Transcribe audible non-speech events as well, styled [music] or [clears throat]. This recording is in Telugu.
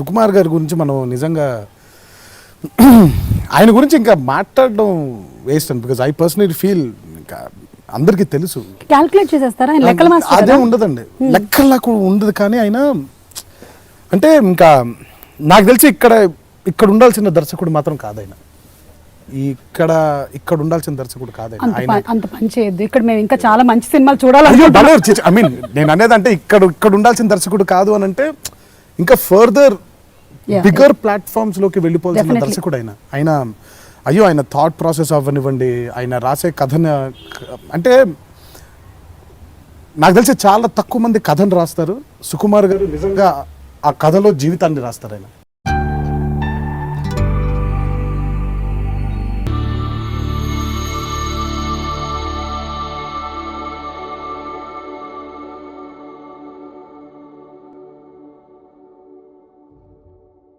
సుకుమార్ గారి గురించి మనం నిజంగా [clears throat] ఆయన గురించి ఇంకా మాట్లాడడం వేస్ట్ అండి బికాజ్ ఐ పర్సనలీ ఫీల్ ఇంకా అందరికీ తెలుసు. క్యాల్కులేట్ చేసేస్తారా? అదే? ఉండదండి. లెక్కల్లా కూడా ఉండదు కానీ ఆయన అంటే ఇంకా నాకు తెలిసి ఇక్కడ ఇక్కడ ఉండాల్సిన దర్శకుడు మాత్రం కాదు ఆయన ఇక్కడ ఇక్కడ ఉండాల్సిన దర్శకుడు కాదు ఆయన అంత పని చేయొద్దు. ఇక్కడ మేము ఇంకా చాలా మంచి సినిమాలు ఐ మీన్ నేను అనేది అంటే ఇక్కడ ఇక్కడ ఉండాల్సిన దర్శకుడు కాదు అని అంటే ఇంకా ఫర్దర్. బిగ్గర్ ప్లాట్ఫామ్స్లోకి వెళ్ళిపోవాల్సిన. దర్శకుడు ఆయన ఆయన అయ్యో ఆయన థాట్ ప్రాసెస్ అవ్వనివ్వండి ఆయన రాసే కథను అంటే నాకు తెలిసి చాలా తక్కువ మంది కథను రాస్తారు. సుకుమార్ గారు నిజంగా ఆ కథలో జీవితాన్ని రాస్తారు ఆయన.